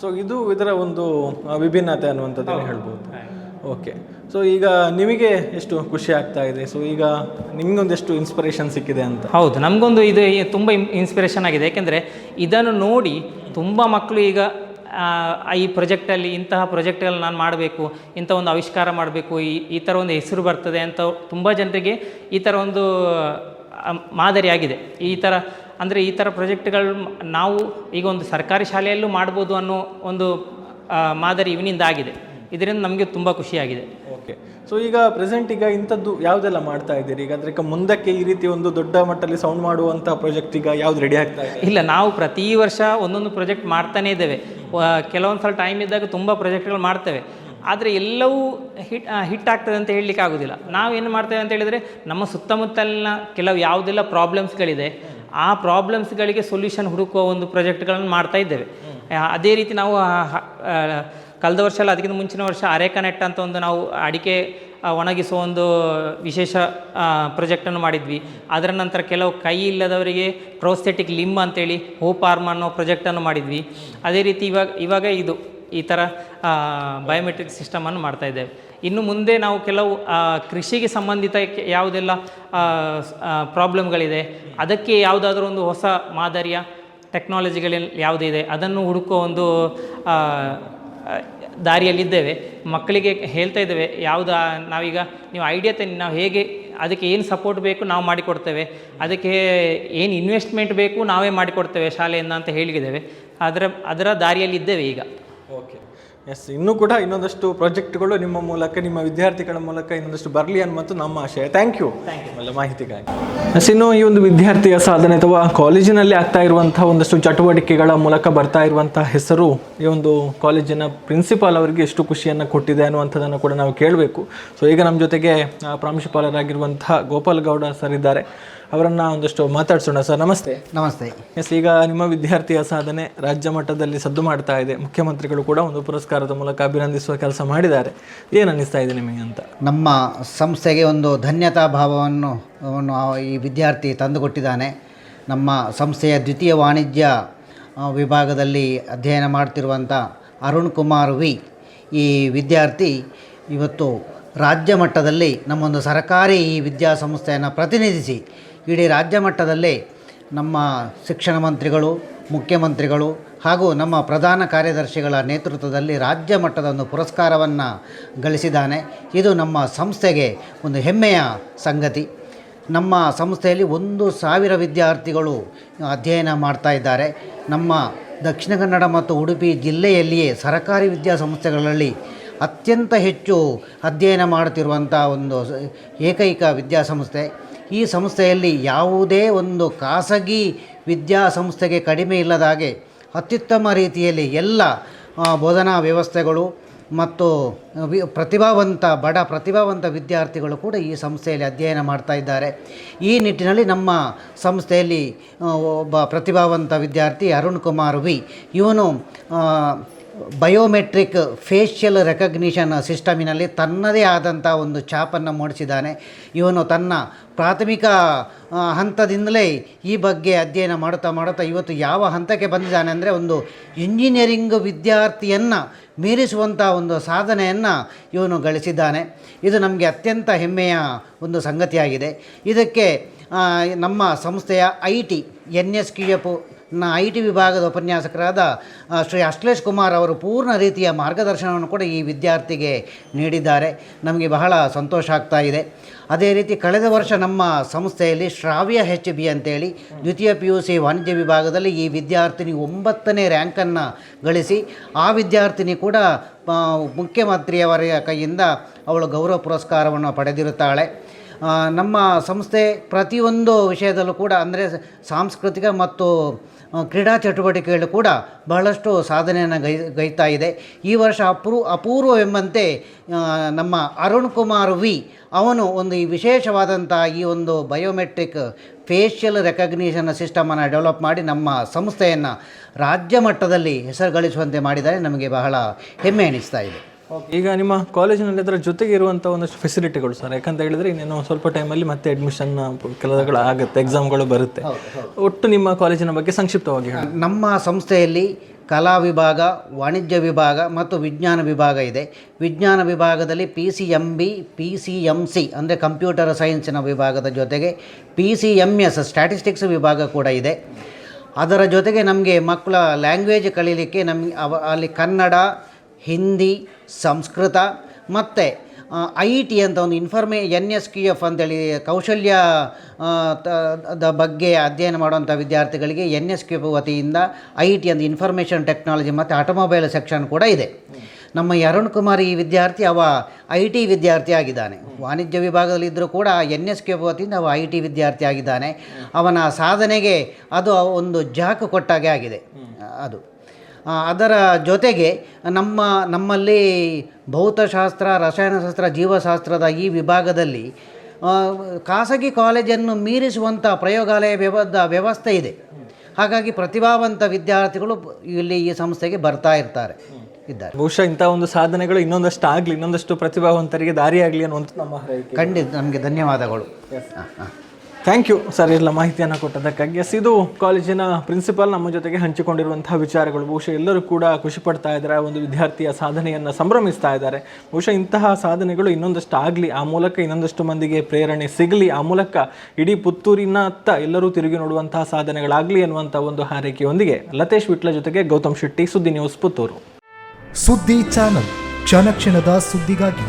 ಸೊ ಇದು ಇದರ ಒಂದು ವಿಭಿನ್ನತೆ ಅನ್ನುವಂಥದ್ದನ್ನು ಹೇಳ್ಬೋದು. ಓಕೆ ಸೊ ಈಗ ನಿಮಗೆ ಎಷ್ಟು ಖುಷಿ ಆಗ್ತಾ ಇದೆ? ಸೊ ಈಗ ನಿಮಗೊಂದೆಷ್ಟು ಇನ್ಸ್ಪಿರೇಷನ್ ಸಿಕ್ಕಿದೆ ಅಂತ? ಹೌದು ನಮಗೊಂದು ಇದು ತುಂಬ ಇನ್ಸ್ಪಿರೇಷನ್ ಆಗಿದೆ. ಯಾಕೆಂದರೆ ಇದನ್ನು ನೋಡಿ ತುಂಬ ಮಕ್ಕಳು ಈಗ ಈ ಪ್ರೊಜೆಕ್ಟಲ್ಲಿ ಇಂತಹ ಪ್ರೊಜೆಕ್ಟಲ್ಲಿ ನಾನು ಮಾಡಬೇಕು ಇಂಥ ಒಂದು ಆವಿಷ್ಕಾರ ಮಾಡಬೇಕು ಈ ಈ ಥರ ಒಂದು ಹೆಸರು ಬರ್ತದೆ ಅಂತ ತುಂಬ ಜನರಿಗೆ ಈ ಥರ ಒಂದು ಮಾದರಿಯಾಗಿದೆ. ಈ ಥರ ಅಂದರೆ ಈ ಥರ ಪ್ರಾಜೆಕ್ಟ್ಗಳು ನಾವು ಈಗ ಒಂದು ಸರ್ಕಾರಿ ಶಾಲೆಯಲ್ಲೂ ಮಾಡ್ಬೋದು ಅನ್ನೋ ಒಂದು ಮಾದರಿ ಇವನಿಂದ ಆಗಿದೆ. ಇದರಿಂದ ನಮಗೆ ತುಂಬ ಖುಷಿಯಾಗಿದೆ. ಓಕೆ. ಸೊ ಈಗ ಪ್ರೆಸೆಂಟ್ ಈಗ ಇಂಥದ್ದು ಯಾವುದೆಲ್ಲ ಮಾಡ್ತಾ ಇದ್ದೀರಿ? ಈಗ ಅದಕ್ಕೆ ಮುಂದಕ್ಕೆ ಈ ರೀತಿ ಒಂದು ದೊಡ್ಡ ಮಟ್ಟದಲ್ಲಿ ಸೌಂಡ್ ಮಾಡುವಂಥ ಪ್ರಾಜೆಕ್ಟ್ ಈಗ ಯಾವ್ದು ರೆಡಿ ಆಗ್ತಾ ಇದೆ? ಇಲ್ಲ ನಾವು ಪ್ರತಿ ವರ್ಷ ಒಂದೊಂದು ಪ್ರಾಜೆಕ್ಟ್ ಮಾಡ್ತಾನೇ ಇದ್ದೇವೆ. ಕೆಲವೊಂದು ಸಲ ಟೈಮ್ ಇದ್ದಾಗ ತುಂಬ ಪ್ರಾಜೆಕ್ಟ್ಗಳು ಮಾಡ್ತೇವೆ. ಆದರೆ ಎಲ್ಲವೂ ಹಿಟ್ ಹಿಟ್ ಆಗ್ತದೆ ಅಂತ ಹೇಳಲಿಕ್ಕೆ ಆಗೋದಿಲ್ಲ. ನಾವೇನು ಮಾಡ್ತೇವೆ ಅಂತ ಹೇಳಿದರೆ ನಮ್ಮ ಸುತ್ತಮುತ್ತಲಿನ ಕೆಲವು ಯಾವುದೆಲ್ಲ ಪ್ರಾಬ್ಲಮ್ಸ್ಗಳಿದೆ ಆ ಪ್ರಾಬ್ಲಮ್ಸ್ಗಳಿಗೆ ಸೊಲ್ಯೂಷನ್ ಹುಡುಕುವ ಒಂದು ಪ್ರಾಜೆಕ್ಟ್ಗಳನ್ನು ಮಾಡ್ತಾ ಇದ್ದೇವೆ. ಅದೇ ರೀತಿ ನಾವು ಕಳೆದ ವರ್ಷ ಅಲ್ಲ ಅದಕ್ಕಿಂತ ಮುಂಚಿನ ವರ್ಷ ಅರೆಕನೆಕ್ಟ್ ಅಂತ ಒಂದು ನಾವು ಅಡಿಕೆ ಒಣಗಿಸೋ ಒಣಗಿಸುವ ಒಂದು ವಿಶೇಷ ಪ್ರೊಜೆಕ್ಟನ್ನು ಮಾಡಿದ್ವಿ. ಅದರ ನಂತರ ಕೆಲವು ಕೈ ಇಲ್ಲದವರಿಗೆ ಪ್ರೋಸ್ಥೆಟಿಕ್ ಲಿಮ್ ಅಂತೇಳಿ ಹೋಪ್ ಆರ್ಮ್ ಅನ್ನೋ ಪ್ರೊಜೆಕ್ಟನ್ನು ಮಾಡಿದ್ವಿ. ಅದೇ ರೀತಿ ಇವಾಗ ಇವಾಗ ಇದು ಈ ಥರ ಬಯೋಮೆಟ್ರಿಕ್ ಸಿಸ್ಟಮನ್ನು ಮಾಡ್ತಾ ಇದ್ದೇವೆ. ಇನ್ನು ಮುಂದೆ ನಾವು ಕೆಲವು ಕೃಷಿಗೆ ಸಂಬಂಧಿತ ಯಾವುದೆಲ್ಲ ಪ್ರಾಬ್ಲಮ್ಗಳಿದೆ, ಅದಕ್ಕೆ ಯಾವುದಾದ್ರೂ ಒಂದು ಹೊಸ ಮಾದರಿಯ ಟೆಕ್ನಾಲಜಿಗಳಲ್ಲಿ ಯಾವುದಿದೆ ಅದನ್ನು ಹುಡುಕೋ ಒಂದು ದಾರಿಯಲ್ಲಿದ್ದೇವೆ. ಮಕ್ಕಳಿಗೆ ಹೇಳ್ತಾ ಇದ್ದೇವೆ, ಯಾವುದು, ನಾವೀಗ ನೀವು ಐಡಿಯಾ ತನ್ನಿ ನಾವು ಹೇಗೆ, ಅದಕ್ಕೆ ಏನು ಸಪೋರ್ಟ್ ಬೇಕು ನಾವು ಮಾಡಿಕೊಡ್ತೇವೆ, ಅದಕ್ಕೆ ಏನು ಇನ್ವೆಸ್ಟ್ಮೆಂಟ್ ಬೇಕು ನಾವೇ ಮಾಡಿಕೊಡ್ತೇವೆ ಶಾಲೆಯಿಂದ ಅಂತ ಹೇಳಿದ್ದೇವೆ. ಅದರ ಅದರ ದಾರಿಯಲ್ಲಿದ್ದೇವೆ ಈಗ. ಓಕೆ. ಎಸ್ ಇನ್ನೂ ಕೂಡ ಇನ್ನೊಂದಷ್ಟು ಪ್ರಾಜೆಕ್ಟ್ಗಳು ನಿಮ್ಮ ಮೂಲಕ ನಿಮ್ಮ ವಿದ್ಯಾರ್ಥಿಗಳ ಮೂಲಕ ಇನ್ನೊಂದಷ್ಟು ಬರಲಿ ಅನ್ನೋದು ನಮ್ಮ ಆಶಯ. ಥ್ಯಾಂಕ್ ಯು ಎಲ್ಲ ಮಾಹಿತಿಗಾಗಿ. ಎಸ್ ಇನ್ನು ಈ ಒಂದು ವಿದ್ಯಾರ್ಥಿಯ ಸಾಧನೆ ಅಥವಾ ಕಾಲೇಜಿನಲ್ಲಿ ಆಗ್ತಾ ಇರುವಂತಹ ಒಂದಷ್ಟು ಚಟುವಟಿಕೆಗಳ ಮೂಲಕ ಬರ್ತಾ ಇರುವಂತಹ ಹೆಸರು ಈ ಒಂದು ಕಾಲೇಜಿನ ಪ್ರಿನ್ಸಿಪಾಲ್ ಅವರಿಗೆ ಎಷ್ಟು ಖುಷಿಯನ್ನು ಕೊಟ್ಟಿದೆ ಅನ್ನುವಂಥದ್ದನ್ನು ಕೂಡ ನಾವು ಕೇಳಬೇಕು. ಸೊ ಈಗ ನಮ್ಮ ಜೊತೆಗೆ ಪ್ರಾಂಶುಪಾಲರಾಗಿರುವಂತಹ ಗೋಪಾಲ್ ಗೌಡ ಸರ್ ಇದ್ದಾರೆ. ಅವರನ್ನು ಒಂದಷ್ಟು ಮಾತಾಡ್ಸೋಣ ಸರ್ ನಮಸ್ತೆ. ನಮಸ್ತೆ. ಎಸ್ ಈಗ ನಿಮ್ಮ ವಿದ್ಯಾರ್ಥಿಯ ಸಾಧನೆ ರಾಜ್ಯ ಮಟ್ಟದಲ್ಲಿ ಸದ್ದು ಮಾಡ್ತಾ ಇದೆ. ಮುಖ್ಯಮಂತ್ರಿಗಳು ಕೂಡ ಒಂದು ಪುರಸ್ಕಾರದ ಮೂಲಕ ಅಭಿನಂದಿಸುವ ಕೆಲಸ ಮಾಡಿದ್ದಾರೆ. ಏನು ಅನ್ನಿಸ್ತಾ ಇದೆ ನಿಮಗೆ ಅಂತ? ನಮ್ಮ ಸಂಸ್ಥೆಗೆ ಒಂದು ಧನ್ಯತಾ ಭಾವವನ್ನು ಈ ವಿದ್ಯಾರ್ಥಿ ತಂದುಕೊಟ್ಟಿದ್ದಾನೆ. ನಮ್ಮ ಸಂಸ್ಥೆಯ ದ್ವಿತೀಯ ವಾಣಿಜ್ಯ ವಿಭಾಗದಲ್ಲಿ ಅಧ್ಯಯನ ಮಾಡ್ತಿರುವಂಥ ಅರುಣ್ ಕುಮಾರ್ ವಿ ಈ ವಿದ್ಯಾರ್ಥಿ ಇವತ್ತು ರಾಜ್ಯ ಮಟ್ಟದಲ್ಲಿ ನಮ್ಮೊಂದು ಸರ್ಕಾರಿ ಈ ವಿದ್ಯಾಸಂಸ್ಥೆಯನ್ನು ಪ್ರತಿನಿಧಿಸಿ ಇಡೀ ರಾಜ್ಯ ಮಟ್ಟದಲ್ಲಿ ನಮ್ಮ ಶಿಕ್ಷಣ ಮಂತ್ರಿಗಳು, ಮುಖ್ಯಮಂತ್ರಿಗಳು ಹಾಗೂ ನಮ್ಮ ಪ್ರಧಾನ ಕಾರ್ಯದರ್ಶಿಗಳ ನೇತೃತ್ವದಲ್ಲಿ ರಾಜ್ಯ ಮಟ್ಟದ ಒಂದು ಪುರಸ್ಕಾರವನ್ನು ಗಳಿಸಿದ್ದಾನೆ. ಇದು ನಮ್ಮ ಸಂಸ್ಥೆಗೆ ಒಂದು ಹೆಮ್ಮೆಯ ಸಂಗತಿ. ನಮ್ಮ ಸಂಸ್ಥೆಯಲ್ಲಿ ಒಂದು ಸಾವಿರ ವಿದ್ಯಾರ್ಥಿಗಳು ಅಧ್ಯಯನ ಮಾಡ್ತಾ ಇದ್ದಾರೆ. ನಮ್ಮ ದಕ್ಷಿಣ ಕನ್ನಡ ಮತ್ತು ಉಡುಪಿ ಜಿಲ್ಲೆಯಲ್ಲಿಯೇ ಸರಕಾರಿ ವಿದ್ಯಾಸಂಸ್ಥೆಗಳಲ್ಲಿ ಅತ್ಯಂತ ಹೆಚ್ಚು ಅಧ್ಯಯನ ಮಾಡುತ್ತಿರುವಂಥ ಒಂದು ಏಕೈಕ ವಿದ್ಯಾಸಂಸ್ಥೆ. ಈ ಸಂಸ್ಥೆಯಲ್ಲಿ ಯಾವುದೇ ಒಂದು ಖಾಸಗಿ ವಿದ್ಯಾಸಂಸ್ಥೆಗೆ ಕಡಿಮೆ ಇಲ್ಲದ ಹಾಗೆ ಅತ್ಯುತ್ತಮ ರೀತಿಯಲ್ಲಿ ಎಲ್ಲ ಬೋಧನಾ ವ್ಯವಸ್ಥೆಗಳು ಮತ್ತು ಪ್ರತಿಭಾವಂತ, ಬಡ ಪ್ರತಿಭಾವಂತ ವಿದ್ಯಾರ್ಥಿಗಳು ಕೂಡ ಈ ಸಂಸ್ಥೆಯಲ್ಲಿ ಅಧ್ಯಯನ ಮಾಡ್ತಾ ಇದ್ದಾರೆ. ಈ ನಿಟ್ಟಿನಲ್ಲಿ ನಮ್ಮ ಸಂಸ್ಥೆಯಲ್ಲಿ ಒಬ್ಬ ಪ್ರತಿಭಾವಂತ ವಿದ್ಯಾರ್ಥಿ ಅರುಣ್ ಕುಮಾರ್ ವಿ. ಇವನು ಬಯೋಮೆಟ್ರಿಕ್ ಫೇಶಿಯಲ್ ರೆಕಗ್ನಿಷನ್ ಸಿಸ್ಟಮಿನಲ್ಲಿ ತನ್ನದೇ ಆದಂಥ ಒಂದು ಛಾಪನ್ನು ಮೂಡಿಸಿದ್ದಾನೆ. ಇವನು ತನ್ನ ಪ್ರಾಥಮಿಕ ಹಂತದಿಂದಲೇ ಈ ಬಗ್ಗೆ ಅಧ್ಯಯನ ಮಾಡುತ್ತಾ ಮಾಡುತ್ತಾ ಇವತ್ತು ಯಾವ ಹಂತಕ್ಕೆ ಬಂದಿದ್ದಾನೆ ಅಂದರೆ ಒಂದು ಇಂಜಿನಿಯರಿಂಗ್ ವಿದ್ಯಾರ್ಥಿಯನ್ನು ಮೀರಿಸುವಂಥ ಒಂದು ಸಾಧನೆಯನ್ನು ಇವನು ಗಳಿಸಿದ್ದಾನೆ. ಇದು ನಮಗೆ ಅತ್ಯಂತ ಹೆಮ್ಮೆಯ ಒಂದು ಸಂಗತಿಯಾಗಿದೆ. ಇದಕ್ಕೆ ನಮ್ಮ ಸಂಸ್ಥೆಯ I T N S Q F I T ವಿಭಾಗದ ಉಪನ್ಯಾಸಕರಾದ ಶ್ರೀ ಅಶ್ಲೇಷ್ ಕುಮಾರ್ ಅವರು ಪೂರ್ಣ ರೀತಿಯ ಮಾರ್ಗದರ್ಶನವನ್ನು ಕೂಡ ಈ ವಿದ್ಯಾರ್ಥಿಗೆ ನೀಡಿದ್ದಾರೆ. ನಮಗೆ ಬಹಳ ಸಂತೋಷ ಆಗ್ತಾ ಇದೆ. ಅದೇ ರೀತಿ ಕಳೆದ ವರ್ಷ ನಮ್ಮ ಸಂಸ್ಥೆಯಲ್ಲಿ ಶ್ರಾವ್ಯ ಹೆಚ್ ಬಿ ಅಂತೇಳಿ ದ್ವಿತೀಯ ಪಿ ಯು ಸಿ ವಾಣಿಜ್ಯ ವಿಭಾಗದಲ್ಲಿ ಈ ವಿದ್ಯಾರ್ಥಿನಿ ಒಂಬತ್ತನೇ ರ್ಯಾಂಕನ್ನು ಗಳಿಸಿ, ಆ ವಿದ್ಯಾರ್ಥಿನಿ ಕೂಡ ಮುಖ್ಯಮಂತ್ರಿಯವರ ಕೈಯಿಂದ ಅವಳು ಗೌರವ ಪುರಸ್ಕಾರವನ್ನು ಪಡೆದಿರುತ್ತಾಳೆ. ನಮ್ಮ ಸಂಸ್ಥೆ ಪ್ರತಿಯೊಂದು ವಿಷಯದಲ್ಲೂ ಕೂಡ, ಅಂದರೆ ಸಾಂಸ್ಕೃತಿಕ ಮತ್ತು ಕ್ರೀಡಾ ಚಟುವಟಿಕೆಗಳು ಕೂಡ ಬಹಳಷ್ಟು ಸಾಧನೆಯನ್ನು ಗೈ, ಗೈತಾ ಇದೆ. ಈ ವರ್ಷ ಅಪೂರ್ವ ಅಪೂರ್ವವೆಂಬಂತೆ ನಮ್ಮ ಅರುಣ್ ಕುಮಾರ್ ವಿ ಅವನು ಒಂದು ಈ ವಿಶೇಷವಾದಂಥ ಈ ಒಂದು ಬಯೋಮೆಟ್ರಿಕ್ ಫೇಶಿಯಲ್ ರೆಕಗ್ನಿಷನ್ ಸಿಸ್ಟಮನ್ನು ಡೆವಲಪ್ ಮಾಡಿ ನಮ್ಮ ಸಂಸ್ಥೆಯನ್ನು ರಾಜ್ಯ ಮಟ್ಟದಲ್ಲಿ ಹೆಸರು ಗಳಿಸುವಂತೆ ಮಾಡಿದರೆ ನಮಗೆ ಬಹಳ ಹೆಮ್ಮೆ ಎನಿಸ್ತಾ ಇದೆ. ಈಗ ನಿಮ್ಮ ಕಾಲೇಜಿನಲ್ಲಿ ಅದರ ಜೊತೆಗೆ ಇರುವಂಥ ಒಂದಷ್ಟು ಫೆಸಿಲಿಟಿಗಳು ಸರ್ ಯಾಕಂತ ಹೇಳಿದ್ರೆ ಇನ್ನೇನು ಸ್ವಲ್ಪ ಟೈಮಲ್ಲಿ ಮತ್ತೆ ಅಡ್ಮಿಷನ್ ಕೆಲಸಗಳು ಆಗುತ್ತೆ ಎಕ್ಸಾಮ್ಗಳು ಬರುತ್ತೆ. ಒಟ್ಟು ನಿಮ್ಮ ಕಾಲೇಜಿನ ಬಗ್ಗೆ ಸಂಕ್ಷಿಪ್ತವಾಗಿ ಹೇಳಿ. ನಮ್ಮ ಸಂಸ್ಥೆಯಲ್ಲಿ ಕಲಾ ವಿಭಾಗ ವಾಣಿಜ್ಯ ವಿಭಾಗ ಮತ್ತು ವಿಜ್ಞಾನ ವಿಭಾಗ ಇದೆ. ವಿಜ್ಞಾನ ವಿಭಾಗದಲ್ಲಿ P C M B P C M C ಅಂದರೆ ಕಂಪ್ಯೂಟರ್ ಸೈನ್ಸಿನ ವಿಭಾಗದ ಜೊತೆಗೆ P C M S statistics ವಿಭಾಗ ಕೂಡ ಇದೆ. ಅದರ ಜೊತೆಗೆ ನಮಗೆ ಮಕ್ಕಳ ಲ್ಯಾಂಗ್ವೇಜ್ ಕಲೀಲಿಕ್ಕೆ ನಮಗೆ ಅವ ಅಲ್ಲಿ ಕನ್ನಡ ಹಿಂದಿ ಸಂಸ್ಕೃತ ಮತ್ತು ಐ ಟಿ ಅಂತ ಒಂದು ಇನ್ಫಾರ್ಮೇ ಎನ್ ಎಸ್ ಕ್ಯೂ ಎಫ್ ಅಂತೇಳಿ ಕೌಶಲ್ಯ ದ ಬಗ್ಗೆ ಅಧ್ಯಯನ ಮಾಡುವಂಥ ವಿದ್ಯಾರ್ಥಿಗಳಿಗೆ ಎನ್ ಎಸ್ ಕ್ಯೂ ಎಫ್ ವತಿಯಿಂದ ಐ ಟಿ ಅಂತ ಇನ್ಫಾರ್ಮೇಷನ್ ಟೆಕ್ನಾಲಜಿ ಮತ್ತು ಆಟೋಮೊಬೈಲ್ ಸೆಕ್ಷನ್ ಕೂಡ ಇದೆ. ನಮ್ಮ ಅರುಣ್ ಕುಮಾರ್ ಈ ವಿದ್ಯಾರ್ಥಿ ಅವ ಐ ಟಿ ವಿದ್ಯಾರ್ಥಿ ಆಗಿದ್ದಾನೆ. ವಾಣಿಜ್ಯ ವಿಭಾಗದಲ್ಲಿದ್ದರೂ ಕೂಡ ಎನ್ ಎಸ್ ಕೆ ವತಿಯಿಂದ ಅವ ಐ ಟಿ ವಿದ್ಯಾರ್ಥಿ ಆಗಿದ್ದಾನೆ. ಅವನ ಸಾಧನೆಗೆ ಅದು ಒಂದು ಜಾಕು ಕೊಟ್ಟಾಗೆ ಆಗಿದೆ. ಅದು. ಅದರ ಜೊತೆಗೆ ನಮ್ಮ ನಮ್ಮಲ್ಲಿ ಭೌತಶಾಸ್ತ್ರ ರಸಾಯನಶಾಸ್ತ್ರ ಜೀವಶಾಸ್ತ್ರದ ಈ ವಿಭಾಗದಲ್ಲಿ ಖಾಸಗಿ ಕಾಲೇಜನ್ನು ಮೀರಿಸುವಂಥ ಪ್ರಯೋಗಾಲಯ ವ್ಯವದ ವ್ಯವಸ್ಥೆ ಇದೆ. ಹಾಗಾಗಿ ಪ್ರತಿಭಾವಂತ ವಿದ್ಯಾರ್ಥಿಗಳು ಇಲ್ಲಿ ಈ ಸಂಸ್ಥೆಗೆ ಬರ್ತಾ ಇರ್ತಾರೆ ಇದ್ದಾರೆ. ಬಹುಶಃ ಇಂಥ ಒಂದು ಸಾಧನೆಗಳು ಇನ್ನೊಂದಷ್ಟು ಆಗಲಿ ಇನ್ನೊಂದಷ್ಟು ಪ್ರತಿಭಾವಂತರಿಗೆ ದಾರಿ ಆಗಲಿ ಅನ್ನುವಂಥ ನಮ್ಮ ಖಂಡಿತ ನಮಗೆ ಧನ್ಯವಾದಗಳು. ಹಾಂ ಹಾಂ. ಥ್ಯಾಂಕ್ ಯು ಸರ್, ಎಲ್ಲ ಮಾಹಿತಿಯನ್ನು ಕೊಟ್ಟದಕ್ಕಾಗಿ ಎಸ್ ಇದು ಕಾಲೇಜಿನ ಪ್ರಿನ್ಸಿಪಾಲ್ ನಮ್ಮ ಜೊತೆಗೆ ಹಂಚಿಕೊಂಡಿರುವಂತಹ ವಿಚಾರಗಳು. ಬಹುಶಃ ಎಲ್ಲರೂ ಕೂಡ ಖುಷಿ ಪಡ್ತಾ ಇದ್ದಾರೆ. ಒಂದು ವಿದ್ಯಾರ್ಥಿಯ ಸಾಧನೆಯನ್ನು ಸಂಭ್ರಮಿಸ್ತಾ ಇದ್ದಾರೆ. ಬಹುಶಃ ಇಂತಹ ಸಾಧನೆಗಳು ಇನ್ನೊಂದಷ್ಟು ಆಗಲಿ, ಆ ಮೂಲಕ ಇನ್ನೊಂದಷ್ಟು ಮಂದಿಗೆ ಪ್ರೇರಣೆ ಸಿಗಲಿ, ಆ ಮೂಲಕ ಇಡೀ ಪುತ್ತೂರಿನ ಪುತ್ತೂರಿನತ್ತ ಎಲ್ಲರೂ ತಿರುಗಿ ನೋಡುವಂತಹ ಸಾಧನೆಗಳಾಗಲಿ ಅನ್ನುವಂಥ ಒಂದು ಹಾರೈಕೆಯೊಂದಿಗೆ ಲತೇಶ್ ವಿಟ್ಲ ಜೊತೆಗೆ ಗೌತಮ್ ಶೆಟ್ಟಿ ಸುದ್ದಿ ನ್ಯೂಸ್ ಪುತ್ತೂರು. ಸುದ್ದಿ ಚಾನಲ್. ಕ್ಷಣ ಕ್ಷಣದ ಸುದ್ದಿಗಾಗಿ